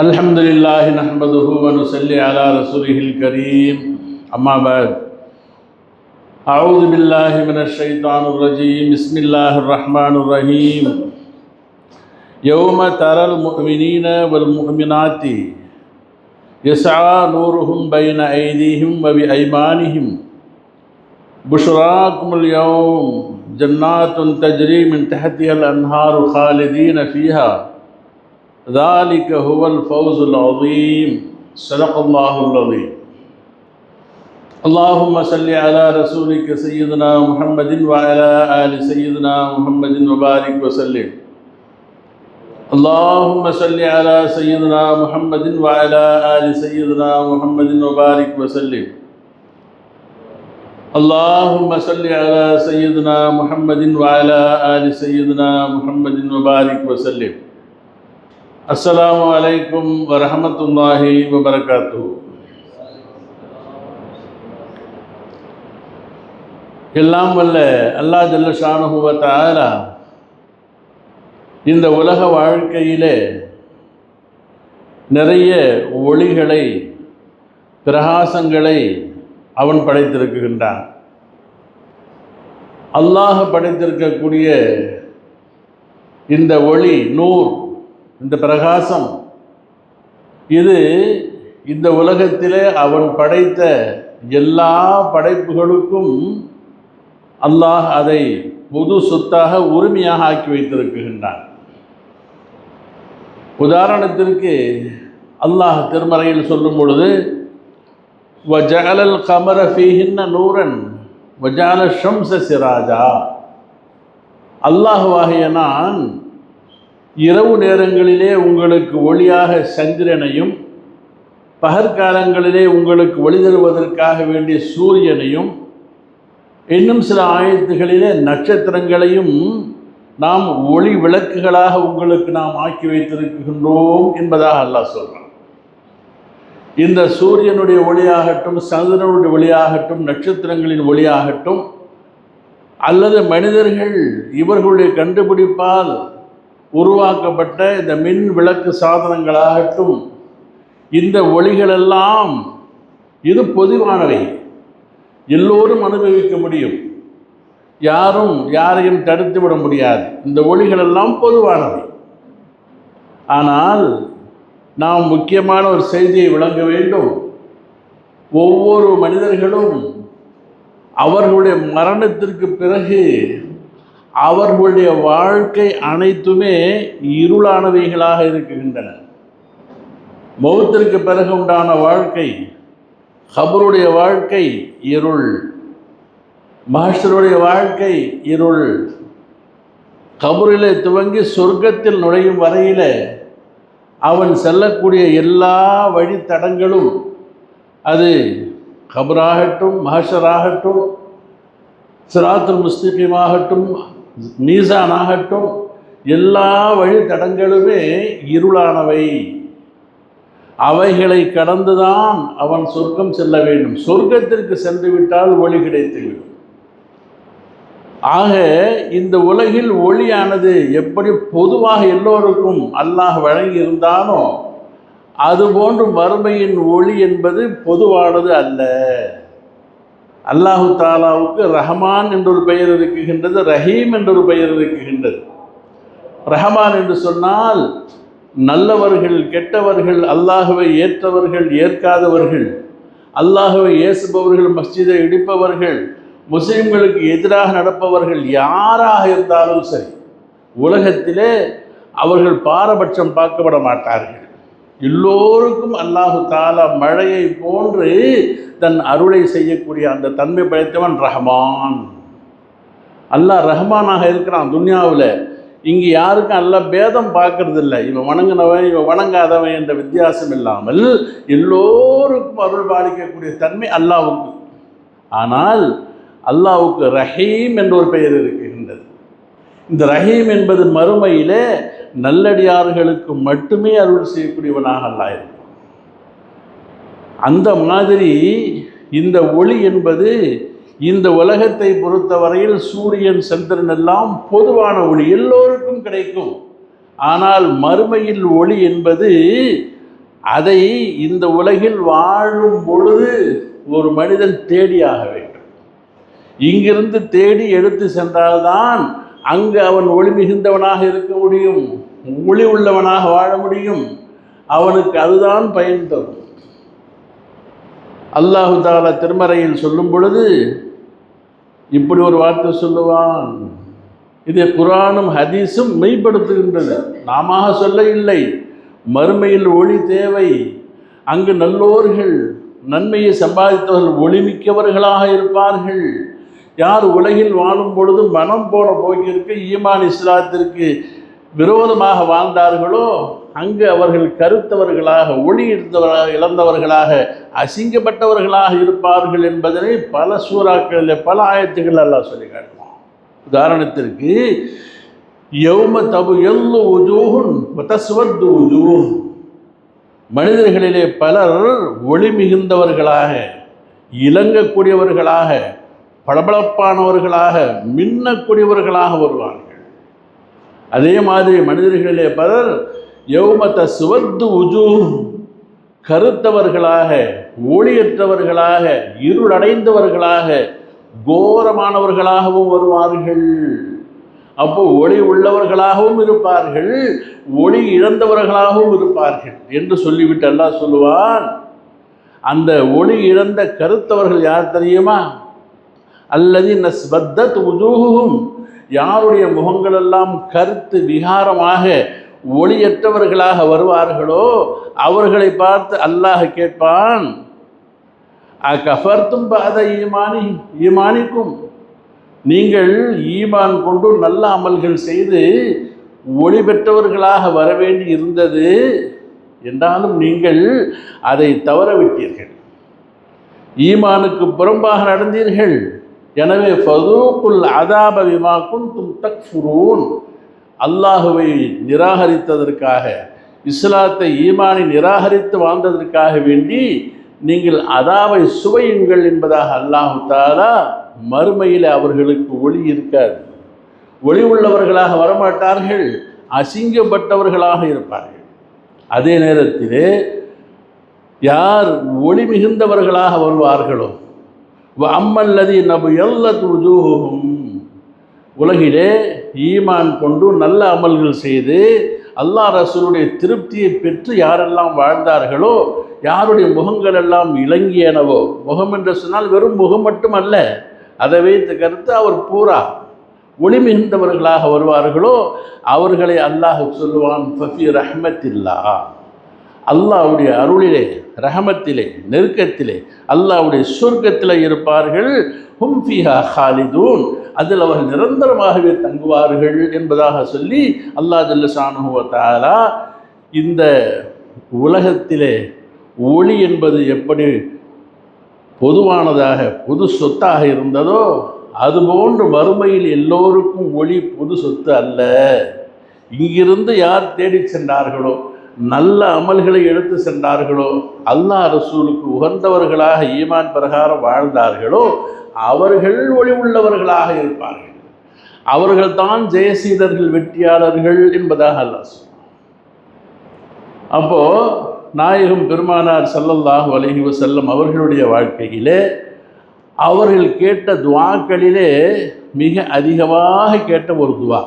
الحمد لله نحمده ونصلي على رسوله الكريم. أما بعد أعوذ بالله من الشيطان الرجيم. بسم الله الرحمن الرحيم. يوم ترى المؤمنين والمؤمنات يسعى نورهم بين أيديهم وبأيمانهم. بشراكم اليوم جنات تجري من تحتها الأنهار خالدين فيها. ذلك هو الفوز العظيم. صدق الله العظيم. اللهم صل على رسولك سيدنا محمد وعلى آل سيدنا محمد وبارك وسلم. اللهم صل على سيدنا محمد وعلى آل سيدنا محمد وبارك وسلم. اللهم صل على سيدنا محمد وعلى آل سيدنا محمد وبارك وسلم. அஸ்லாம் வலைக்கும் வரமத்துல்லாஹி வபரகாத்து எல்லாம் வல்ல அல்லா ஜல்ல ஷானுகுவ தாரா இந்த உலக வாழ்க்கையிலே நிறைய ஒளிகளை பிரகாசங்களை அவன் படைத்திருக்குகின்றான் அல்லாஹ் படைத்திருக்கக்கூடிய இந்த ஒளி நூர் இந்த பிரகாசம். இது இந்த உலகத்திலே அவன் படைத்த எல்லா படைப்புகளுக்கும் அல்லாஹ் அதை பொது சொத்தாக உரிமையாக ஆக்கி வைத்திருக்கின்றான். உதாரணத்திற்கு அல்லாஹ் திருமறையில் சொல்லும் பொழுது வஜகலல் கமர ஃபீஹின்ன நூரன் வஜால ஷம்ச சிராஜா. அல்லாஹ்வாகிய நான் இரவு நேரங்களிலே உங்களுக்கு ஒளியாக சந்திரனையும் பகற்காலங்களிலே உங்களுக்கு ஒளி தருவதற்காக வேண்டிய சூரியனையும் இன்னும் சில ஆயத்துகளிலே நட்சத்திரங்களையும் நாம் ஒளி விளக்குகளாக உங்களுக்கு நாம் ஆக்கி வைத்திருக்கின்றோம் என்பதாக அல்லாஹ் சொல்கிறான் இந்த சூரியனுடைய ஒளியாகட்டும் சந்திரனுடைய ஒளியாகட்டும் நட்சத்திரங்களின் ஒளியாகட்டும் அல்லது மனிதர்கள் இவர்களுடைய கண்டுபிடிப்பால் உருவாக்கப்பட்ட இந்த மின் விளக்கு சாதனங்களாகட்டும் இந்த ஒளிகளெல்லாம் இது பொதுவானவை. எல்லோரும் அனுபவிக்க முடியும். யாரும் யாரையும் தடுத்து விட முடியாது. இந்த ஒளிகளெல்லாம் பொதுவானவை. ஆனால் நாம் முக்கியமான ஒரு செய்தியை விளங்க வேண்டும். ஒவ்வொரு மனிதர்களும் அவர்களுடைய மரணத்திற்கு பிறகு அவர்களுடைய வாழ்க்கை அனைத்துமே இருளானவைகளாக இருக்கின்றன. மௌத்திற்கு பிறகு உண்டான வாழ்க்கை ஹபருடைய வாழ்க்கை இருள் மகஷருடைய வாழ்க்கை இருள். கபரிலே துவங்கி சொர்க்கத்தில் நுழையும் வரையில் அவன் செல்லக்கூடிய எல்லா வழித்தடங்களும் அது கபராகட்டும் மகஷராகட்டும் சிராத்துல் முஸ்லிமாகட்டும் மீசானாகட்டும் எல்லா வழித்தடங்களுமே இருளானவை. அவைகளை கடந்துதான் அவன் சொர்க்கம் செல்ல வேண்டும். சொர்க்கத்திற்கு சென்று விட்டால் ஒளி கிடைத்துவிடும். ஆக இந்த உலகில் ஒளியானது எப்படி பொதுவாக எல்லோருக்கும் அல்லாஹ் வழங்கி இருந்தானோ அதுபோன்று வறுமையின் ஒளி என்பது பொதுவானது அல்ல. அல்லாஹு தாலாவுக்கு ரஹமான் என்றொரு பெயர் இருக்குகின்றது ரஹீம் என்றொரு பெயர் இருக்குகின்றது. ரஹமான் என்று சொன்னால் நல்லவர்கள் கெட்டவர்கள் அல்லாஹுவை ஏற்றவர்கள் ஏற்காதவர்கள் அல்லாஹுவை ஏசுபவர்கள் மஸ்ஜிதை இடிப்பவர்கள் முஸ்லிம்களுக்கு எதிராக நடப்பவர்கள் யாராக இருந்தாலும் சரி உலகத்திலே அவர்கள் பாரபட்சம் பார்க்கப்பட மாட்டார்கள். எல்லோருக்கும் அல்லாஹு தாலா மழையை போன்று தன் அருளை செய்யக்கூடிய அந்த தன்மை படைத்தவன் ரஹமான். அல்லாஹ் ரஹமானாக இருக்கிறான் துன்யாவில். இங்கே யாருக்கும் அல்ல பேதம் பார்க்கறது இல்லை இவன் வணங்கினவன் இவன் வணங்காதவன் என்ற வித்தியாசம் இல்லாமல் எல்லோருக்கும் அருள் பாலிக்கக்கூடிய தன்மை அல்லாவுக்கு ஆனால் அல்லாவுக்கு ரஹீம் என்ற ஒரு பெயர் இருக்கின்றது. இந்த ரஹீம் என்பது மறுமையிலே நல்லடியார்களுக்கு மட்டுமே அருள் செய்யக்கூடியவனாக அல்லாஹ் அந்த மாதிரி இந்த ஒளி என்பது இந்த உலகத்தை பொறுத்தவரையில் சூரியன் சந்திரன் எல்லாம் பொதுவான ஒளி எல்லோருக்கும் கிடைக்கும். ஆனால் மறுமையில் ஒளி என்பது அதை இந்த உலகில் வாழும் பொழுது ஒரு மனிதன் தேடியாக வேண்டும். இங்கிருந்து தேடி எடுத்து சென்றால்தான் அங்கு அவன் ஒளி மிகுந்தவனாக இருக்க முடியும் ஒளி உள்ளவனாக வாழ முடியும். அவனுக்கு அதுதான் பயன் தரும். அல்லாஹு தாலா திருமறையில் சொல்லும் பொழுது இப்படி ஒரு வார்த்தை சொல்லுவான். இதை குரானும் ஹதீஸும் மெய்ப்படுத்துகின்றது. நாம சொல்ல இல்லை மறுமையில் ஒளி தேவை. அங்கு நல்லோர்கள் நன்மையை சம்பாதித்தவர்கள் ஒளிமிக்கவர்களாக இருப்பார்கள். யார் உலகில் வாழும் பொழுது மனம் போன போக்கிற்கு ஈமான் இஸ்லாத்திற்கு விரோதமாக வாழ்ந்தார்களோ அங்கு அவர்கள் கருத்தவர்களாக ஒளி இருந்தவர்களாக இழந்தவர்களாக அசிங்கப்பட்டவர்களாக இருப்பார்கள் என்பதனை பல சூறாக்களில் பல ஆயத்துகள் எல்லாம் சொல்லி காட்டுவோம் உதாரணத்திற்கு யௌம தபு எல்லு உஜூஹுன் வதஸ்வது உஜூஹ் மனிதர்களிலே பலர் ஒளி மிகுந்தவர்களாக இலங்கக்கூடியவர்களாக பளபளப்பானவர்களாக மின்னக்கூடியவர்களாக வருவார்கள். அதே மாதிரி மனிதர்களிலே பலர் யௌமத சுவத்து உஜூ கருத்தவர்களாக ஒளியற்றவர்களாக இருளடைந்தவர்களாக கோரமானவர்களாகவும் வருவார்கள். அப்போ ஒளி உள்ளவர்களாகவும் இருப்பார்கள் ஒளி இழந்தவர்களாகவும் இருப்பார்கள் என்று சொல்லிவிட்டு அல்லாஹ் சொல்லுவான். அந்த ஒளி இழந்த கருத்தவர்கள் யார் தெரியுமா? அல்லது நஸ்பத்தத் உஜூஹும் யாருடைய முகங்களெல்லாம் கருத்து விகாரமாக ஒளியற்றவர்களாக வருவார்களோ அவர்களை பார்த்து அல்லாஹ் கேட்பான் அகஃபர்த்தும் பாத ஈமானி ஈமானிக்கும். நீங்கள் ஈமான் கொண்டு நல்ல அமல்கள் செய்து ஒளி பெற்றவர்களாக வரவேண்டி இருந்தது என்றாலும் நீங்கள் அதை தவற விட்டீர்கள். ஈமானுக்கு புறம்பாக நடந்தீர்கள். எனவே ஃபதூக்குல் அதாப விமா தக் தக்ஃபுரூன். அல்லாஹுவை நிராகரித்ததற்காக இஸ்லாத்தை ஈமானை நிராகரித்து வாழ்ந்ததற்காக வேண்டி நீங்கள் அதாவை சுவையுங்கள் என்பதாக அல்லாஹு தாலா மறுமையில் அவர்களுக்கு ஒளி இருக்காது. ஒளி உள்ளவர்களாக வரமாட்டார்கள் அசிங்கப்பட்டவர்களாக இருப்பார்கள். அதே நேரத்தில் யார் ஒளி மிகுந்தவர்களாக வருவார்களோ அம்மல்லதி நபு எல்ல துஜூகும் உலகிலே ஈமான் கொண்டு நல்ல அமல்கள் செய்து அல்லாஹ் ரசூலுடைய திருப்தியை பெற்று யாரெல்லாம் வாழ்ந்தார்களோ யாருடைய முகங்கள் எல்லாம் இலங்கியனவோ முகம் என்று சொன்னால் வெறும் முகம் மட்டுமல்ல அதை வைத்து கருத்து அவர் பூரா ஒளி மிகுந்தவர்களாக வருவார்களோ அவர்களை அல்லாஹ் சொல்லுவான் ஃபஃபி ரஹ்மத்தில்லா அல்லாஹ்வுடைய அருளிலே ரஹமத்திலே நெருக்கத்திலே அல்லாஹ்வுடைய சொர்க்கத்தில் இருப்பார்கள். ஹும்ஃபிஹா ஹாலிதூன். அதில் அவர்கள் நிரந்தரமாகவே தங்குவார்கள் என்பதாக சொல்லி அல்லாஹ் ஜல்லசானுவத்தாலா இந்த உலகத்திலே ஒளி என்பது எப்படி பொதுவானதாக பொது சொத்தாக இருந்ததோ அதுபோன்று வறுமையில் எல்லோருக்கும் ஒளி பொது சொத்து அல்ல. இங்கிருந்து யார் தேடி சென்றார்களோ நல்ல அமல்களை எடுத்து சென்றார்களோ அல்லாஹ் ரசூலுக்கு உகந்தவர்களாக ஈமான் பிரகாரம் வாழ்ந்தார்களோ அவர்கள் ஒளி உள்ளவர்களாக இருப்பார்கள். அவர்கள்தான் ஜெயசீதர்கள் வெற்றியாளர்கள் என்பதாக அல்லாஹ் அப்போ நாயகம் பெருமானார் ஸல்லல்லாஹு வலகி செல்லும் அவர்களுடைய வாழ்க்கையிலே அவர்கள் கேட்ட துவாக்களிலே மிக அதிகமாக கேட்ட ஒரு துவா.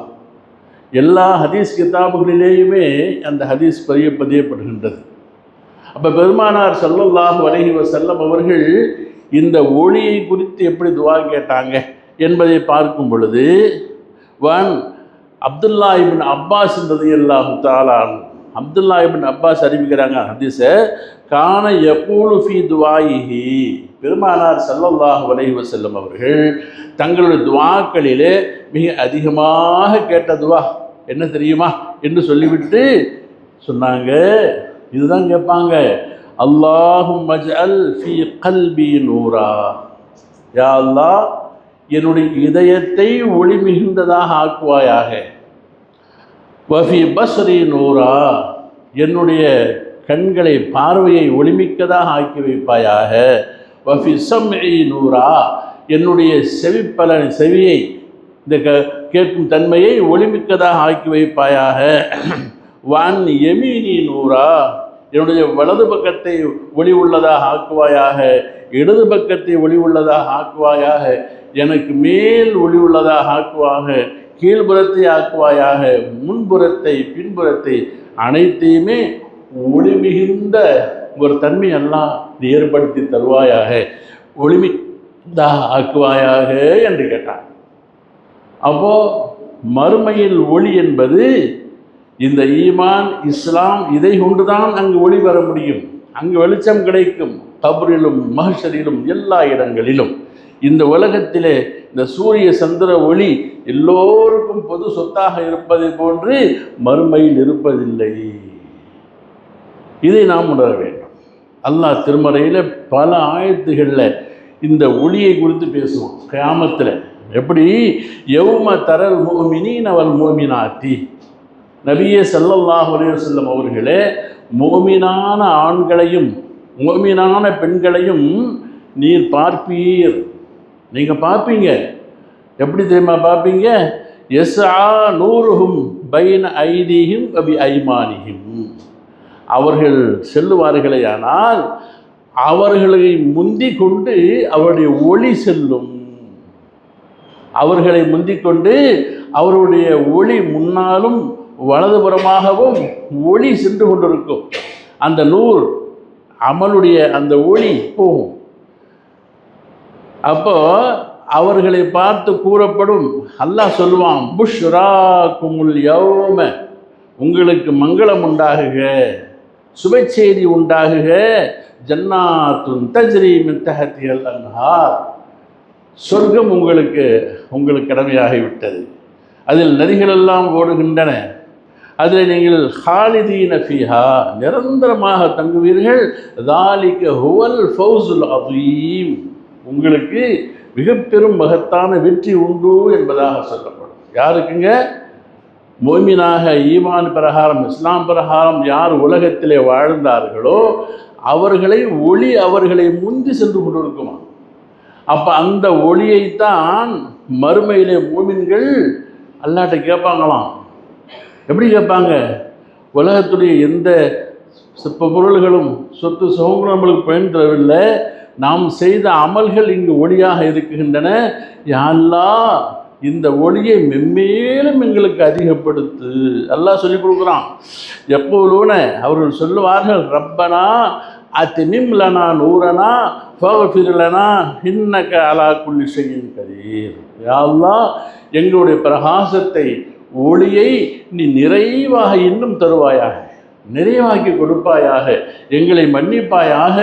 எல்லா ஹதீஸ் கிதாபுகளிலேயுமே அந்த ஹதீஸ் பதிய பதியப்படுகின்றது. அப்போ பெருமானார் ஸல்லல்லாஹு அலைஹி செல்லம் அவர்கள் இந்த ஒளியை குறித்து எப்படி துவா கேட்டாங்க என்பதை பார்க்கும் பொழுது வன் அப்துல்லா இபின் அப்பாஸ் என்றது அல்லாஹு தாலான் அப்துல்லா இபின் அப்பாஸ் அறிவிக்கிறாங்க ஹதீஸை காண எப்போலு ஃபி துவாயிஹி. பெருமானார் ஸல்லல்லாஹு அலைஹி வஸல்லம் அவர்கள் தங்களுடைய துவாக்களிலே மிக அதிகமாக கேட்டதுவா? என்ன தெரியுமா? என்று சொல்லிவிட்டு சொன்னாங்க. இதுதான் கேட்பாங்க. அல்லாஹும் மஜ்அல் ஃபி கல்பி நூரா. யா அல்லாஹ் என்னுடைய இதயத்தை ஒளி மிகுந்ததாக ஆக்குவாயாக. வஃபி பஸ்ரி நூரா. என்னுடைய கண்களை பார்வையை ஒளிமிக்கதாக ஆக்கி வைப்பாயாக. வஃபி சம்இ நூரா. என்னுடைய செவிப்பலன் செவியை இந்த க கேட்கும் தன்மையை ஒளிமிக்கதாக ஆக்கி வைப்பாயாக. வான் எமீனி நூறா என்னுடைய வலது பக்கத்தை ஒளி உள்ளதாக ஆக்குவாயாக இடது பக்கத்தை ஒளி உள்ளதாக ஆக்குவாயாக எனக்கு மேல் ஒளி உள்ளதாக ஆக்குவாக கீழ்புறத்தை ஆக்குவாயாக முன்புறத்தை பின்புறத்தை அனைத்தையுமே ஒளி மிகுந்த ஒரு தன்மை எல்லாம் ஏற்படுத்தி தருவாயாக ஒளிமிதா ஆக்குவாயாக என்று கேட்டான். அப்போ மறுமையில் ஒளி என்பது இந்த ஈமான் இஸ்லாம் இதை கொண்டுதான் அங்கு ஒளி வர முடியும். அங்கு வெளிச்சம் கிடைக்கும். கபரிலும் மகஷரிலும் எல்லா இடங்களிலும். இந்த உலகத்திலே இந்த சூரிய சந்திர ஒளி எல்லோருக்கும் பொது சொத்தாக இருப்பதை போன்று மறுமையில் இருப்பதில்லை. இதை நாம் உணர வேண்டும். அல்லாஹ் திருமறையில் பல ஆயத்துகளில் இந்த ஒளியை குறித்து பேசுவோம் கிராமத்தில் எப்படி? எவ்ம தரல் மோமினின் அவள் மோமினாத்தி நபியே ஸல்லல்லாஹு செல்லம் அவர்களே மோமினான ஆண்களையும் மோமினான பெண்களையும் நீர் பார்ப்பீர். நீங்கள் பார்ப்பீங்க. எப்படி தெரியுமா பார்ப்பீங்க? எஸ் ஆ நூறுகும் பைன ஐதீஹிம் அபி ஐமானியும் அவர்கள் செல்லுவார்களே ஆனால் அவர்களை முந்தி கொண்டு அவருடைய ஒளி செல்லும் அவர்களை முந்திக்கொண்டு அவருடைய ஒளி முன்னாலும் வலதுபுறமாகவும் ஒளி சென்று கொண்டிருக்கும். அந்த நூல் அமலுடைய அந்த ஒளி போகும். அப்போ அவர்களை பார்த்து கூறப்படும் அல்லாஹ் சொல்லுவான் புஷ்ரா குமுல் யோம உங்களுக்கு மங்களம் உண்டாகுக சுபச்செய்தி உண்டாகுக ஜன்னாத்துன் தஜ்ரி மித்தகத்தியல் அன்ஹார். சொர்க்கம் உங்களுக்கு உங்களுக்கு கடமையாகிவிட்டது. அதில் நதிகளெல்லாம் ஓடுகின்றன. அதில் நீங்கள் ஹாலிதீன ஃபீஹா நிரந்தரமாக தங்குவீர்கள். தாலிக்க ஹுவல் ஃபவுசுல் அதீம் உங்களுக்கு மிக பெரும் மகத்தான வெற்றி உண்டு என்பதாக சொல்லப்படும். யாருக்குங்க? மோமினாக ஈமான் பிரகாரம் இஸ்லாம் பிரகாரம் யார் உலகத்திலே வாழ்ந்தார்களோ அவர்களை ஒளி அவர்களை முந்தி சென்று கொண்டிருக்குமா அப்போ அந்த ஒளியைத்தான் மறுமையிலே மூமின்கள் அல்லாட்ட கேட்பாங்களாம். எப்படி கேட்பாங்க? உலகத்துடைய எந்த சிற்ப பொருள்களும் சொத்து சுகங்களும் நம்மளுக்கு பயன் தரவில்லை. நாம் செய்த அமல்கள் இங்கு ஒளியாக இருக்கின்றன. யாழ்லா இந்த ஒளியை மென்மேலும் எங்களுக்கு அதிகப்படுத்து. எல்லாம் சொல்லி கொடுக்குறான். எப்போலூன அவர்கள் சொல்லுவார்கள் ரப்பனா அத்திமிம் லனா நூறனா ஃபோகஃபிர்லனா இன்னக்க அலா குள்ளி செய்யும் கதீர் யாழ்லா எங்களுடைய பிரகாசத்தை ஒளியை நீ நிறைவாக இன்னும் தருவாயாக நிறைவாக்கி கொடுப்பாயாக எங்களை மன்னிப்பாயாக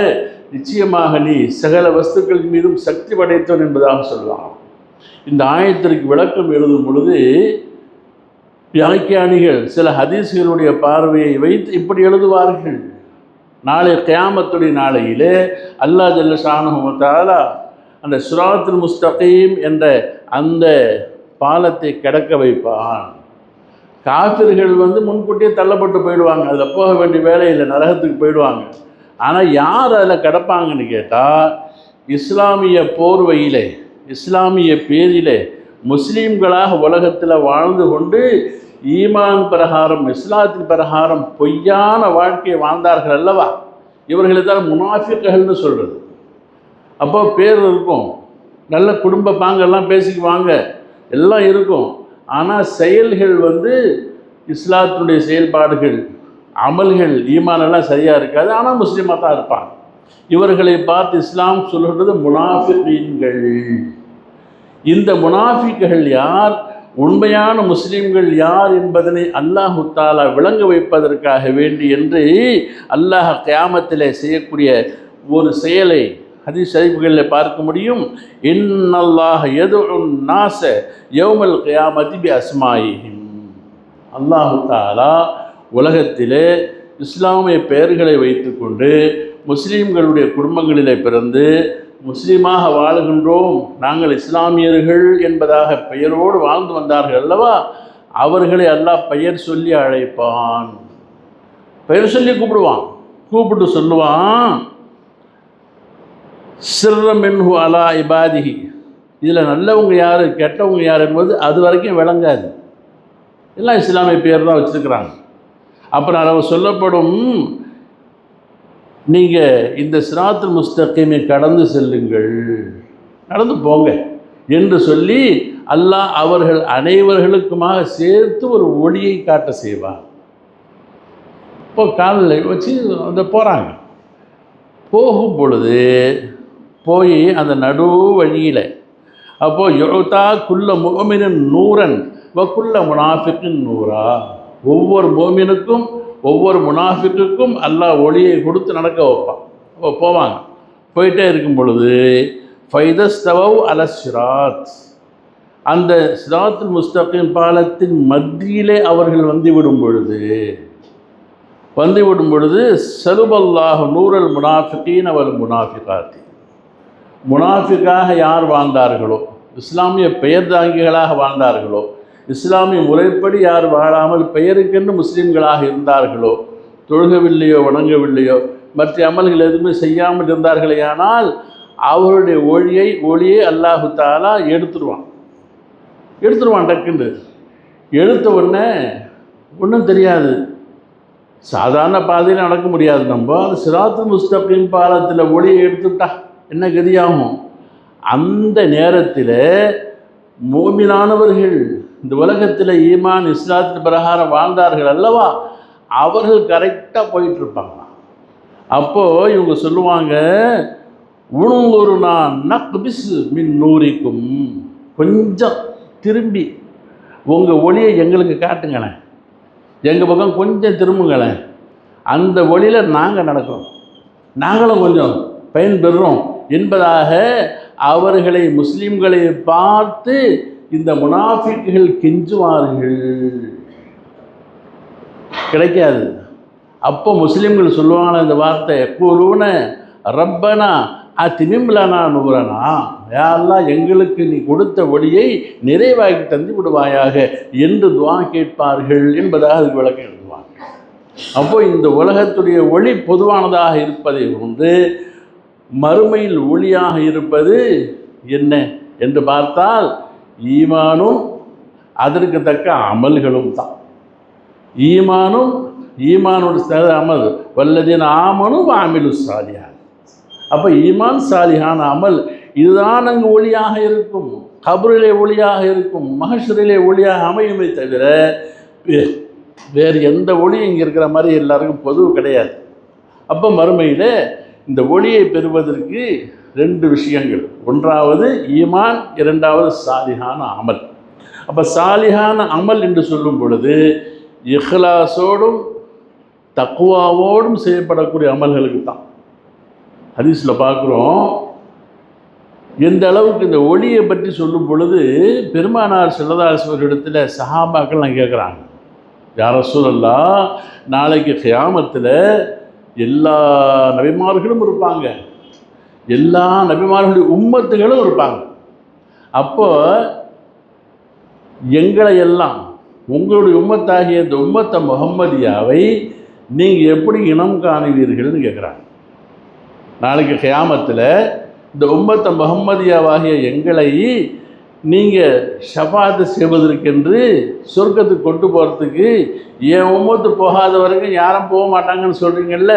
நிச்சயமாக நீ சகல வஸ்துக்கள் மீதும் சக்தி படைத்தவன் என்பதாக சொல்லலாம். இந்த ஆயத்திற்கு விளக்கம் எழுதும் பொழுது வியாக்கியானிகள் சில ஹதீஸ்களுடைய பார்வையை வைத்து இப்படி எழுதுவார்கள். நாளை கியாமத்துடைய நாளையிலே அல்லா ஜல்ல ஷானுமத்தாலா அந்த சுராத்துல் முஸ்தகீம் என்ற அந்த பாலத்தை கிடக்க வைப்பான். காபிர்கள் வந்து முன்கூட்டியே தள்ளப்பட்டு போயிடுவாங்க. அதில் போக வேண்டிய வேலையில் நரகத்துக்கு போயிடுவாங்க. ஆனால் யார் அதில் கிடப்பாங்கன்னு கேட்டால் இஸ்லாமிய போர்வையிலே இஸ்லாமிய பேரிலே முஸ்லீம்களாக உலகத்தில் வாழ்ந்து கொண்டு ஈமான் பிரகாரம் இஸ்லாத்தின் பிரகாரம் பொய்யான வாழ்க்கையை வாழ்ந்தார்கள் அல்லவா? இவர்களை தான் முனாஃபிக்கர்கள்னு சொல்கிறது அப்போ பேர் இருக்கும். நல்ல குடும்ப பாங்கெல்லாம் பேசிக்குவாங்க. எல்லாம் இருக்கும். ஆனால் செயல்கள் வந்து இஸ்லாத்தினுடைய செயல்பாடுகள் அமல்கள் ஈமானெல்லாம் சரியாக இருக்காது. ஆனால் முஸ்லீமாக தான் இருப்பாங்க. இவர்களை பார்த்து இஸ்லாம் சொல்கிறது முனாஃபிகீன்கள் இந்த முனாஃபிக்குகள் யார்? உண்மையான முஸ்லீம்கள் யார் என்பதனை அல்லாஹு தாலா விளங்க வைப்பதற்காக வேண்டி என்று அல்லாஹ் கியாமத்தில் செய்யக்கூடிய ஒரு செயலை ஹதீஸ் ஷரீஃப்களில் பார்க்க முடியும். இன்னல்லாஹ் எது நாச யௌமல் கியாமதி பி அஸ்மாயிஹிம் அல்லாஹு தாலா உலகத்திலே இஸ்லாமிய பெயர்களை வைத்துக்கொண்டு முஸ்லீம்களுடைய குடும்பங்களிலே பிறந்து முஸ்லீமாக வாழுகின்றோம். நாங்கள் இஸ்லாமியர்கள் என்பதாக பெயரோடு வாழ்ந்து வந்தார்கள் அல்லவா? அவர்களை அல்லாஹ் பெயர் சொல்லி அழைப்பான். பெயர் சொல்லி கூப்பிடுவான். கூப்பிட்டு சொல்லுவான் சிர்ரமின்ஹு அலா இபாதிகி இதில் நல்லவங்க யார் கெட்டவங்க யார் என்பது அது வரைக்கும் விளங்காது. எல்லாம் இஸ்லாமிய பேர் தான் வச்சுருக்கிறாங்க. அப்புறம் அவர் சொல்லப்படும் நீங்கள் இந்த சிராத்து முஸ்தகிமை கடந்து செல்லுங்கள். நடந்து போங்க என்று சொல்லி அல்லாஹ் அவர்கள் அனைவர்களுக்குமாக சேர்த்து ஒரு ஒளியை காட்ட செய்வான் இப்போ காலில் வச்சு அந்த போகிறாங்க போகும் பொழுது போய் அந்த நடு வழியில் அப்போது யோதா குள்ள மோமினின் நூறன் வக்குள்ள முனாஃபிக்கின் நூறா. ஒவ்வொரு மோமினுக்கும் ஒவ்வொரு முனாஃபிக்குக்கும் அல்லாஹ் ஒளியை கொடுத்து நடக்க வைப்பான். அப்போ போவாங்க. போயிட்டே இருக்கும் பொழுது ஃபைதஸ்தவ் அல சிராத். அந்த சிராத்துல் முஸ்தகிம் பாலத்தின் மத்தியிலே அவர்கள் வந்து விடும் பொழுது வந்து விடும் பொழுது சலுபல்லாஹ் நூரல் முனாஃபிகின் அவர் முனாஃபிகாத்தி. முனாஃபிக்காக யார் வாழ்ந்தார்களோ இஸ்லாமிய பெயர் தாங்கிகளாக வாழ்ந்தார்களோ இஸ்லாமிய முறைப்படி யார் வாழாமல் பெயருக்கென்று முஸ்லீம்களாக இருந்தார்களோ தொழுகவில்லையோ வணங்கவில்லையோ மற்ற அமல்கள் எதுவுமே செய்யாமல் இருந்தார்களே ஆனால் அவருடைய ஒளியை ஒளியை அல்லாஹு தாலா எடுத்துருவான். எடுத்துருவான் டக்குண்டு எடுத்த உடனே ஒன்றும் தெரியாது. சாதாரண பாதையில் நடக்க முடியாது. நம்ம அந்த சிராத்து முஸ்தபின் பாலத்தில் ஒளியை எடுத்துட்டா என்ன கதியாகும்? அந்த நேரத்தில் மோமினானவர்கள் இந்த உலகத்தில் ஈமான் இஸ்லாத்தின் பிரகாரம் வாழ்ந்தார்கள் அல்லவா? அவர்கள் கரெக்டாக போயிட்டுருப்பாங்க. அப்போது இவங்க சொல்லுவாங்க உணுங்கொரு நான் நக்பிஸ் மின் நூறிக்கும் கொஞ்சம் திரும்பி உங்கள் ஒளியை எங்களுக்கு காட்டுங்களேன். எங்கள் பக்கம் கொஞ்சம் திரும்புங்களேன். அந்த ஒளியில் நாங்கள் நடக்கிறோம். நாங்களும் கொஞ்சம் பயன்பெறுறோம் என்பதாக அவர்களை முஸ்லீம்களை பார்த்து இந்த முனாஃபிக்குகள் கெஞ்சுவார்கள். கிடைக்காது. அப்போ முஸ்லீம்கள் சொல்லுவாங்களே இந்த வார்த்தை கூறுன ரப்பனா அதிமிம்லனா நூறனா யாரெல்லாம் எங்களுக்கு நீ கொடுத்த ஒளியை நிறைவாகி தந்து விடுவாயாக என்று துவா கேட்பார்கள் என்பதாக அதுக்கு விளக்கம் எழுதுவாங்க. அப்போ இந்த உலகத்துடைய ஒளி பொதுவானதாக இருப்பதை வந்து மறுமையில் ஒளியாக இருப்பது என்ன என்று பார்த்தால் ஈமானும் அதற்கு தக்க அமல்களும் தான். ஈமானும் ஈமானோட அமல். வல்லதின் ஆமனும் ஆமிலு சாலியான் அப்போ ஈமான் சாலிஹான அமல் இதுதான் அங்கு ஒளியாக இருக்கும். கபரிலே ஒளியாக இருக்கும். மகஷரிலே ஒளியாக அமையுமே தவிர வே- வேறு எந்த ஒளியும் இங்கே இருக்கிற மாதிரி எல்லாருக்கும் பொதுவு கிடையாது. அப்போ மறுமையில் இந்த ஒளியை பெறுவதற்கு ரெண்டு விஷயங்கள். ஒன்றாவது ஈமான் இரண்டாவது சாலிஹான அமல். அப்போ சாலிஹான அமல் என்று சொல்லும் பொழுது இஹ்லாஸோடும் தக்குவாவோடும் செய்யப்படக்கூடிய அமல்களுக்கு தான். ஹதீஸில் பார்க்குறோம் எந்த அளவுக்கு இந்த ஒளியை பற்றி சொல்லும் பொழுது பெருமானார் செல்லதாசவர் இடத்துல சஹாபாக்கள்லாம் கேட்குறாங்க யார சூழல்லா நாளைக்கு கியாமத்தில் எல்லா நபிமார்களும் இருப்பாங்க. எல்லா நபிமார்களுடைய உம்மத்துகளும் இருப்பாங்க. அப்போ எங்களை எல்லாம் உங்களுடைய உம்மத்தாகிய இந்த உம்மத்த முகம்மதியாவை நீங்கள் எப்படி இனம் காணுவீர்கள்னு கேட்குறாங்க நாளைக்கு கியாமத்தில் இந்த உம்மத்த முகம்மதியாவாகிய எங்களை நீங்கள் ஷபாத்து செய்வதற்கென்று சொர்க்கத்துக்கு கொண்டு போகிறதுக்கு என் உம்மத்து போகாத வரைக்கும் யாரும் போக மாட்டாங்கன்னு சொல்கிறீங்கல்ல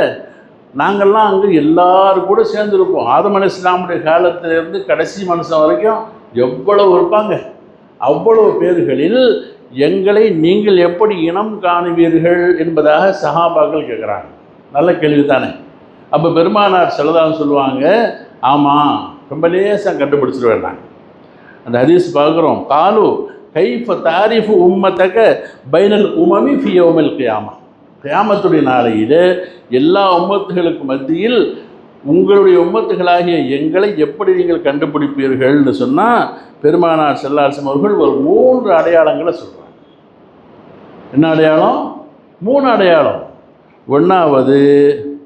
நாங்கள்லாம் அங்கே எல்லாரும் கூட சேர்ந்துருப்போம். ஆதம் அலி இஸ்லாமுடைய கடைசி மனுஷன் வரைக்கும் எவ்வளவு இருப்பாங்க? அவ்வளவு பேர்களில் எங்களை நீங்கள் எப்படி இனம் காணுவீர்கள் என்பதாக சஹாபாக்கள் கேட்குறாங்க. நல்ல கேள்வி தானே அப்போ பெருமானார் செல்லதான் சொல்லுவாங்க ஆமாம் ரொம்ப லேசாக கண்டுபிடிச்சிருவேன் நாங்கள் அந்த ஹதீஸ் பார்க்குறோம். காலு கைஃப தாரிஃபு உம்மத்தக்க பைனல் உமமி ஃபியோமில் கியாமா. கியாமத்துடைய நாளையில் எல்லா உம்மத்துகளுக்கு மத்தியில் உங்களுடைய உம்மத்துகளாகிய எங்களை எப்படி நீங்கள் கண்டுபிடிப்பீர்கள்னு சொன்னால் பெருமானார் செல்லாசம் அவர்கள் ஒரு மூன்று அடையாளங்களை சொல்கிறாங்க என்ன அடையாளம்? மூணு அடையாளம். ஒன்றாவது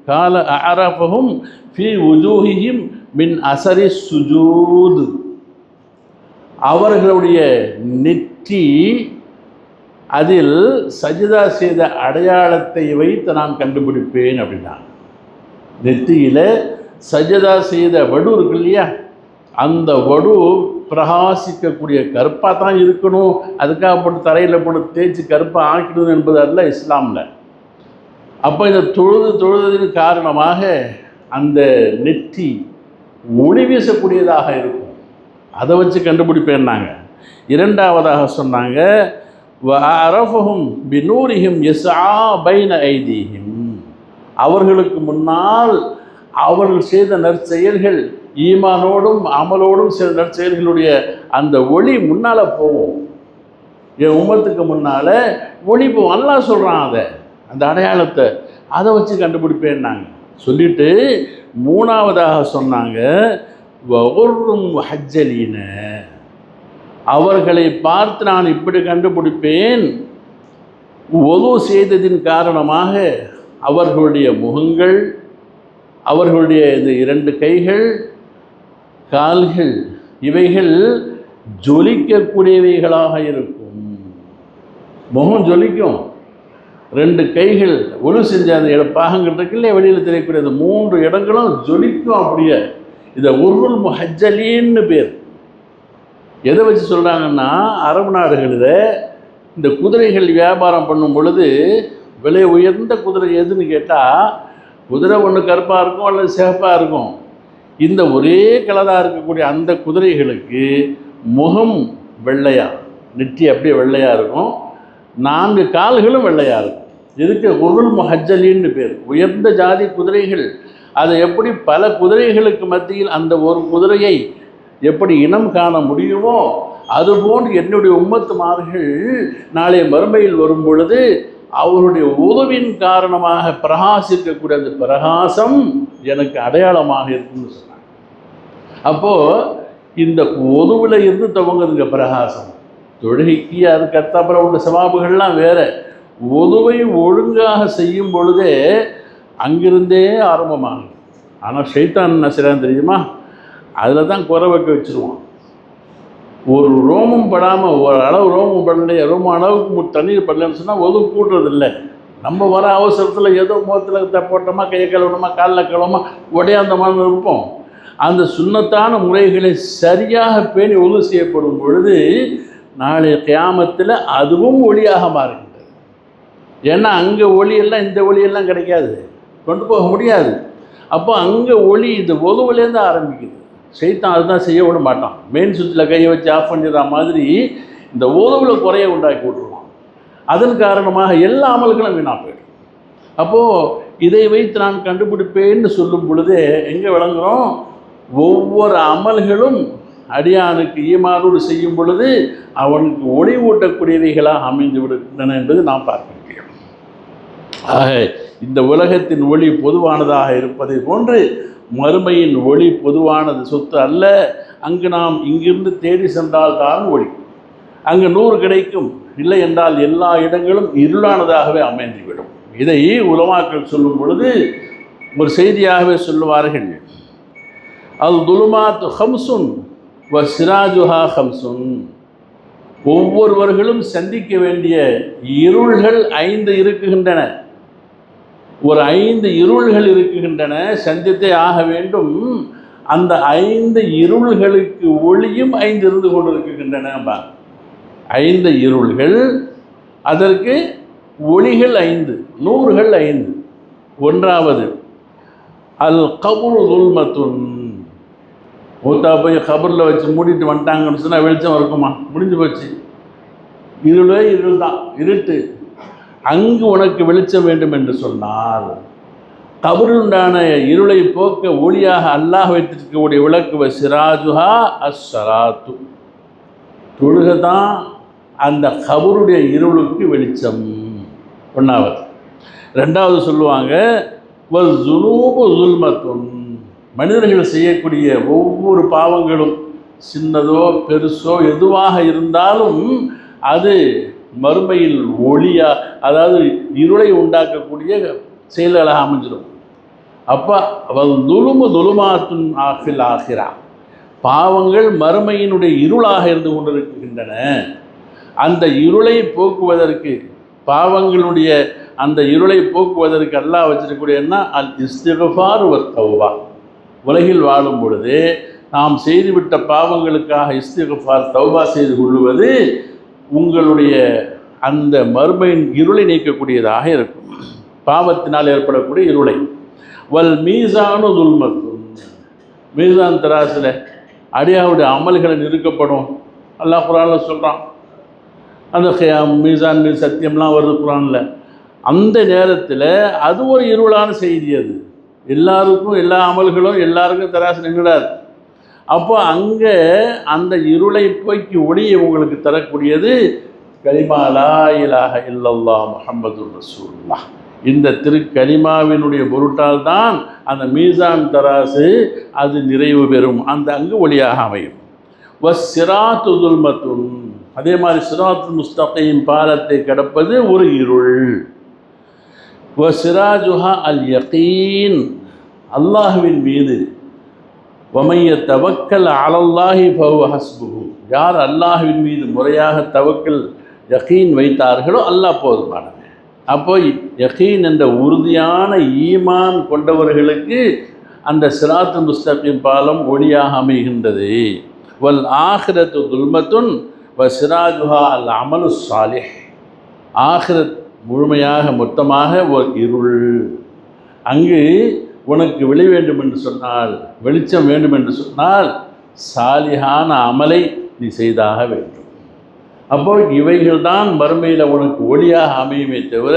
கால அரபகும் ஃபி உஜூஹிஹிம் மின் அசரி சுஜூது. அவர்களுடைய நெற்றி அதில் சஜிதா செய்த அடையாளத்தை வைத்து நான் கண்டுபிடிப்பேன் அப்படின்னா நெற்றியில் சஜதா செய்த வடு இருக்கு இல்லையா? அந்த வடு பிரகாசிக்கக்கூடிய கருப்பாக தான் இருக்கணும். அதுக்காக போட்டு தரையில் போட்டு தேய்ச்சி கருப்பாக ஆக்கிடணும் என்பது அல்ல இஸ்லாமில். அப்போ இந்த தொழுது தொழுதலின் காரணமாக அந்த நெற்றி ஒளி வீசக்கூடியதாக இருக்கும். அதை வச்சு கண்டுபிடிப்பேன்னாங்க. இரண்டாவதாக சொன்னாங்க அரஃபஹும் பினூரிஹிம் எஸ்ஆ பைன ஐதீஹிம் அவர்களுக்கு முன்னால் அவர்கள் செய்த நற்செயல்கள் ஈமானோடும் அமலோடும் சில நற்செயல்களுடைய அந்த ஒளி முன்னால் போகும். என் உமத்துக்கு முன்னால் ஒளி போகும் நல்லா சொல்கிறான் அதை. அந்த அடையாளத்தை அதை வச்சு கண்டுபிடிப்பேன்னாங்க. சொல்லிட்டு மூணாவதாக சொன்னாங்க ஒவ்வொரு ஹஜ்ஜலீன அவர்களை பார்த்து நான் இப்படி கண்டுபிடிப்பேன். ஒது செய்ததின் காரணமாக அவர்களுடைய முகங்கள் அவர்களுடைய இந்த இரண்டு கைகள் கால்கள் இவைகள் ஜொலிக்கக்கூடியவைகளாக இருக்கும். முகம் ஜொலிக்கும். ரெண்டு கைகள் ஒழு செஞ்ச அந்த இட பாகங்கள் இருக்குல்ல வெளியில் தெரியக்கூடிய அந்த மூன்று இடங்களும் ஜொலிக்கும் அப்படியே. இதை உருள் முஹஜலின்னு பேர். எதை வச்சு சொல்கிறாங்கன்னா அரபு நாடுகளில் இந்த குதிரைகள் வியாபாரம் பண்ணும் பொழுது விலை உயர்ந்த குதிரை எதுன்னு கேட்டால் குதிரை ஒன்று கருப்பாக இருக்கும் அல்லது சிகப்பாக இருக்கும். இந்த ஒரே கலராக இருக்கக்கூடிய அந்த குதிரைகளுக்கு முகம் வெள்ளையாக நெற்றி அப்படியே வெள்ளையாக இருக்கும். நான்கு கால்களும் வெள்ளையாக இருக்கும். இதுக்கு உருள் முஹஜலின்னு பேர். உயர்ந்த ஜாதி குதிரைகள். அதை எப்படி பல குதிரைகளுக்கு மத்தியில் அந்த ஒரு குதிரையை எப்படி இனம் காண முடியுமோ அதுபோன்று என்னுடைய உம்மத்துமார்கள் நாளைய மறுமையில் வரும் பொழுது அவருடைய உதவின் காரணமாக பிரகாசிக்கக்கூடிய அந்த பிரகாசம் எனக்கு அடையாளமாக இருக்குன்னு சொன்னாங்க. அப்போது இந்த உதவில் இருந்து துவங்குதுங்க பிரகாசம். தொழுகைக்கு அதுக்கு உள்ள சவாபுகள்லாம் வேற. உதவை ஒழுங்காக செய்யும் பொழுதே அங்கிருந்தே ஆரம்பமாகும் ஆனால் ஷைத்தான் என்ன செய்கிறான் தெரியுமா? அதில் தான் குறை வைக்க வச்சுருவோம் ஒரு ரோமம் படாமல் ஒரு அளவு ரோமம் படலையே ரோமம் அளவுக்கு தண்ணீர் படலன்னு சொன்னால் ஒதுவும் கூட்டுறது இல்லை நம்ம வர அவசரத்தில் ஏதோ முகத்தில் போட்டோமா கையை கழுவணுமா காலில் கழுவமா உடையாந்த மாதிரி இருப்போம். அந்த சுண்ணத்தான முறைகளை சரியாக பேணி ஒழு செய்யப்படும் பொழுது நாளைய கியாமத்தில் அதுவும் ஒளியாக மாறுகின்றது. ஏன்னா அங்கே ஒளியெல்லாம் இந்த ஒளியெல்லாம் கிடைக்காது. கொண்டு போக முடியாது. அப்போ அங்கே ஒளி இந்த ஒதுவுலேருந்து ஆரம்பிக்குது. சைத்தான் அதுதான் செய்ய விட மாட்டான். மெயின் சுவிட்சில் கையை வச்சு ஆஃப் பண்ணிடுற மாதிரி இந்த ஓதுவில் குறைய உண்டாக்கி விட்டுருவான் அதன் காரணமாக எல்லா அமல்களும் வீணாக போயிடும். அப்போது இதை வைத்து நான் கண்டுபிடிப்பேன்னு சொல்லும் பொழுதே எங்கே விளங்குறோம்? ஒவ்வொரு அமல்களும் அடியானுக்கு ஈமானோடு செய்யும் பொழுது அவனுக்கு ஒளி ஊட்டக்கூடியவைகளாக அமைந்து விடுகின்றன என்பது நாம் பார்க்க முடியும். ஆக இந்த உலகத்தின் ஒளி பொதுவானதாக இருப்பதை போன்று மறுமையின் ஒளி பொதுவானது சொத்து அல்ல. அங்கு நாம் இங்கிருந்து தேடி சென்றால் தான் ஒளி. அங்கு நூறு கிடைக்கும். இல்லை என்றால் எல்லா இடங்களும் இருளானதாகவே அமைந்துவிடும். இதை உலமாக்கள் சொல்லும் பொழுது ஒரு செய்தியாகவே சொல்லுவார்கள். அல் துலுமாத்து ஹம்சுன் வ சிராஜுஹா ஹம்சுன். ஒவ்வொருவர்களும் சந்திக்க வேண்டிய இருள்கள் ஐந்து இருக்குகின்றன. ஒரு ஐந்து இருள்கள் இருக்குகின்றன சந்தித்தே ஆக வேண்டும். அந்த ஐந்து இருள்களுக்கு ஒளியும் ஐந்து இருந்து கொண்டிருக்கின்றன ஐந்து இருள்கள் அதற்கு ஒளிகள் ஐந்து நூறுகள் ஐந்து. ஒன்றாவது அல் கபுரு துல்மத்துன். மூத்தா போய் கபரில் வச்சு மூடிட்டு வந்துட்டாங்கன்னு சொன்னால் வெளிச்சம் இருக்குமா? முடிஞ்சு போச்சு. இருளே இருள் தான் இருட்டு. அங்கு உனக்கு வெளிச்சம் வேண்டும் என்று சொன்னால் கபருண்டான இருளை போக்க ஒளியாக அல்லாஹ் வைத்திருக்கக்கூடிய விளக்கு சிராஜுஹா அஸ்ஸராத்து தொழுகை தான் அந்த கபருடைய இருளுக்கு வெளிச்சம். ஒன்றாவது ரெண்டாவது சொல்லுவாங்க ஜுல்மத்துன் மனிதர்கள் செய்யக்கூடிய ஒவ்வொரு பாவங்களும் சின்னதோ பெருசோ எதுவாக இருந்தாலும் அது மறுமையில் ஒளியா அதாவது இருளை உண்டாக்கக்கூடிய செயல்களாக அமைஞ்சிடும். அப்போ அவள் துலுமு துலுமாத்துன் ஆஃபில் ஆகிறா பாவங்கள் மறுமையினுடைய இருளாக இருந்து கொண்டிருக்கின்றன. அந்த இருளை போக்குவதற்கு பாவங்களுடைய அந்த இருளை போக்குவதற்கு அல்லாஹ் வச்சிருக்கக்கூடியன்னா அல் இஸ்திகஃபார் ஒரு தௌபா. உலகில் வாழும் பொழுது நாம் செய்துவிட்ட பாவங்களுக்காக இஸ்திகஃபார் தௌபா செய்து கொள்வது உங்களுடைய அந்த மறுமையின் இருளை நீக்கக்கூடியதாக இருக்கும். பாவத்தினால் ஏற்படக்கூடிய இருளை. வல் மீசானு துல்மக்கும். மீசான் தராசில் அடியாவுடைய அமல்களை நிறுக்கப்படும். அல்லா குரானில் சொல்கிறான் அந்த ஹியாம், மீசான் மீது சத்தியம்லாம் வருது குரானில். அந்த நேரத்தில் அது ஒரு இருளான செய்தி அது. எல்லாருக்கும் எல்லா அமல்களும் எல்லாருக்கும் தராசு நின்றுடாது அப்போ அங்கே அந்த இருளை போய்க்கு ஒளியை உங்களுக்கு தரக்கூடியது கலிமா லா இல்லல்லா முஹம்மது ரசூல்லா இந்த திரு கலிமாவினுடைய பொருட்டால் தான் அந்த மீசான் தராசு அது நிறைவு பெறும். அந்த அங்கு ஒளியாக அமையும். வஸ் சிராத்து துல்மத்துன். அதே மாதிரி சிராத்து முஸ்தகையின் பாலத்தை கடப்பது ஒரு இருள். வ சிராஜுஹா அல் யகீன். அல்லாஹுவின் மீது ஒமைய தவக்கல் அலல்லாஹி பவு ஹஸ்புஹு யார் அல்லாஹுவின் மீது முறையாக தவக்கல் யகீன் வைத்தார்களோ அல்லாஹ் போதுமானவன் அப்போ யகீன் என்ற உறுதியான ஈமான் கொண்டவர்களுக்கு அந்த சிராத்து முஸ்தகிம் பாலம் ஒளியாக அமைகின்றது. வல் ஆஹிரத்து துல்மத்துன் வ சிராஜுஹா அல் அமலு சாலிஹ். ஆஹிரத் முழுமையாக மொத்தமாக ஒரு இருள். அங்கு உனக்கு வெளி வேண்டும் என்று சொன்னால் வெளிச்சம் வேண்டும் என்று சொன்னால் சாலிகான அமலை நீ செய்தாக வேண்டும். அப்போ இவைகள் தான் மறுமையில் உனக்கு ஒளியாக அமையுமே தவிர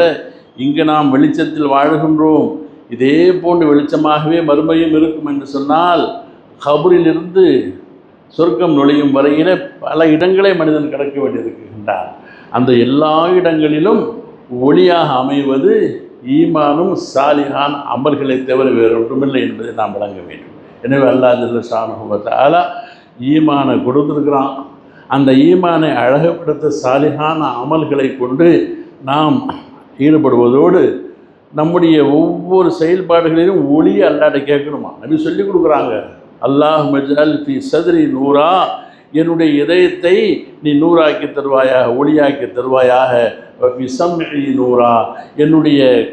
இங்கு நாம் வெளிச்சத்தில் வாழ்கின்றோம். இதே போன்று வெளிச்சமாகவே மறுமையும் இருக்கும் என்று சொன்னால் கபரிலிருந்து சொர்க்கம் நுழையும் வரையில பல இடங்களை மனிதன் கடக்க வேண்டியிருக்கின்றான். அந்த எல்லா இடங்களிலும் ஒளியாக அமைவது ஈமானும் சாலிஹான் அமல்களை தவிர வேறு ஒன்றுமில்லை என்பதை நாம் விளங்க வேண்டும். எனவே அல்லாஹ் ஜல்ல ஈமானை கொடுத்துருக்கிறான். அந்த ஈமானை அழகுபடுத்த சாலிகான அமல்களை கொண்டு நாம் ஈடுபடுவதோடு நம்முடைய ஒவ்வொரு செயல்பாடுகளிலும் ஒளி அல்லாட்ட கேட்கணுமா? நபி சொல்லி கொடுக்குறாங்க. அல்லாஹ் மஜால் ஃபி சதுரி நூறா என்னுடைய இதயத்தை நீ நூறாக்கி தருவாயாக ஒளியாக்கி தருவாயாக. விசம்இ நூறா. என்னுடைய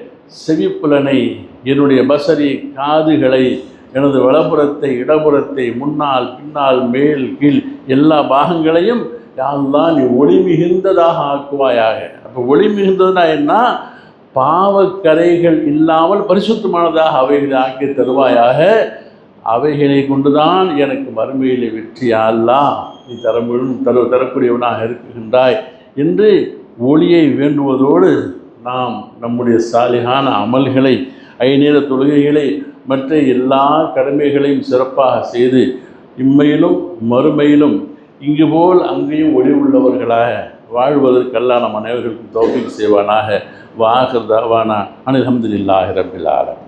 செவிப்புலனை என்னுடைய பசரி காதுகளை எனது வலப்புறத்தை இடப்புறத்தை முன்னால் பின்னால் மேல் கீழ் எல்லா பாகங்களையும் யாழ்தான் நீ ஒளி மிகுந்ததாக ஆக்குவாயாக. அப்போ ஒளி மிகுந்ததுனா என்ன? பாவக்கரைகள் இல்லாமல் பரிசுத்தமானதாக அவைகளை ஆக்கி தருவாயாக. அவைகளை கொண்டுதான் எனக்கு மறுமையிலே வெற்றியால்லா நீ தர தர தரக்கூடியவனாக இருக்குகின்றாய் என்று ஒளியை வேண்டுவதோடு நாம் நம்முடைய சாலிகான அமல்களை ஐநேர தொழுகைகளை மற்ற எல்லா கடமைகளையும் சிறப்பாக செய்து இம்மையிலும் மறுமையிலும் இங்கு போல் அங்கேயும் ஒளி உள்ளவர்களாக வாழ்வதற்கெல்லாம் நம் அனைவர்களுக்கும் தோப்பிக் செய்வானாக. வாகர் தாவானா அனில் அஹமதுல்லாஹி